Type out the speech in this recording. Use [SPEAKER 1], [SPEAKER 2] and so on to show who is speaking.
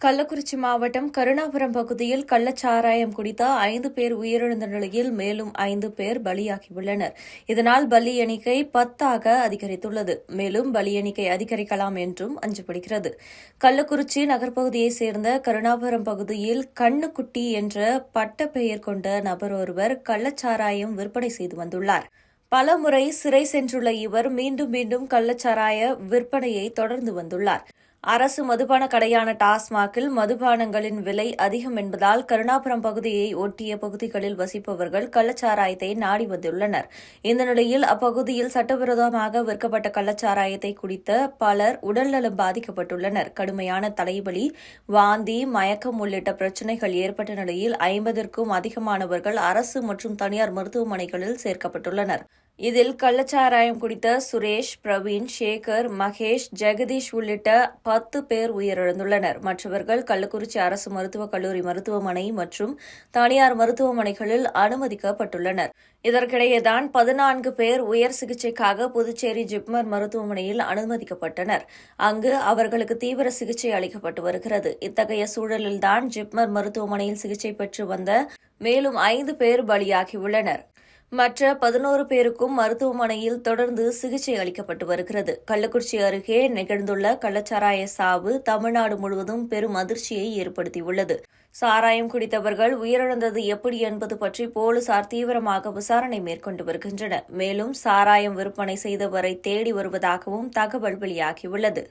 [SPEAKER 1] கள்ளக்குறிச்சி மாவட்டம் கருணாபுரம் பகுதியில் கள்ளச்சாராயம் குடித்த ஐந்து பேர் உயிரிழந்த நிலையில் மேலும் ஐந்து பேர் பலியாகியுள்ளனர். இதனால் பலி எண்ணிக்கை பத்தாக அதிகரித்துள்ளது. மேலும் பலி எண்ணிக்கை அதிகரிக்கலாம் என்றும் அஞ்சப்படுகிறது. கள்ளக்குறிச்சி நகர்ப்பகுதியைச் சேர்ந்த கருணாபுரம் பகுதியில் கண்ணுக்குட்டி என்ற பட்ட பெயர் கொண்ட நபர் ஒருவர் கள்ளச்சாராயம் விற்பனை செய்து வந்துள்ளார். பல முறை சிறை சென்றுள்ள இவர் மீண்டும் மீண்டும் கள்ளச்சாராய விற்பனையை தொடர்ந்து வந்துள்ளார். அரசு மதுபான கடையான டாஸ்மாகில் மதுபானங்களின் விலை அதிகம் என்பதால் கருணாபுரம் பகுதியை ஒட்டிய பகுதிகளில் வசிப்பவர்கள் கள்ளச்சாராயத்தை நாடி வந்துள்ளனர். இந்த நிலையில் அப்பகுதியில் சட்டவிரோதமாக விற்கப்பட்ட கள்ளச்சாராயத்தை குடித்த பலர் உடல்நலம் பாதிக்கப்பட்டுள்ளனர். கடுமையான தலைவலி வாந்தி மயக்கம் உள்ளிட்ட பிரச்சினைகள் ஏற்பட்ட நிலையில் ஐம்பதற்கும் அதிகமானவர்கள் அரசு மற்றும் தனியார் மருத்துவமனைகளில் சேர்க்கப்பட்டுள்ளனர். இதில் கள்ளச்சாராயம் குடித்த சுரேஷ் பிரவீன் சேகர் மகேஷ் ஜெகதீஷ் உள்ளிட்ட பத்து பேர் உயிரிழந்துள்ளனர். மற்றவர்கள் கள்ளக்குறிச்சி அரசு மருத்துவக் கல்லூரி மருத்துவமனை மற்றும் தனியார் மருத்துவமனைகளில் அனுமதிக்கப்பட்டுள்ளனர். இதற்கிடையேதான் பதினான்கு பேர் உயர் சிகிச்சைக்காக புதுச்சேரி ஜிப்மர் மருத்துவமனையில் அனுமதிக்கப்பட்டனர். அங்கு அவர்களுக்கு தீவிர சிகிச்சை அளிக்கப்பட்டு வருகிறது. இத்தகைய சூழலில்தான் ஜிப்மர் மருத்துவமனையில் சிகிச்சை பெற்று வந்த மேலும் ஐந்து பேர் பலியாகியுள்ளனர் மற்ற பதினோரு பேருக்கும் மருத்துவமனையில் தொடர்ந்து சிகிச்சை அளிக்கப்பட்டு வருகிறது. கள்ளக்குறிச்சி அருகே நிகழ்ந்துள்ள கள்ளச்சாராய சாவு தமிழ்நாடு முழுவதும் பெரும் அதிர்ச்சியை ஏற்படுத்தியுள்ளது. சாராயம் குடித்தவர்கள் உயிரிழந்தது எப்படி என்பது பற்றி போலீசார் தீவிரமாக விசாரணை மேற்கொண்டு வருகின்றனர். மேலும் சாராயம் விற்பனை செய்தவரை தேடி வருவதாகவும் தகவல் வெளியாகியுள்ளது.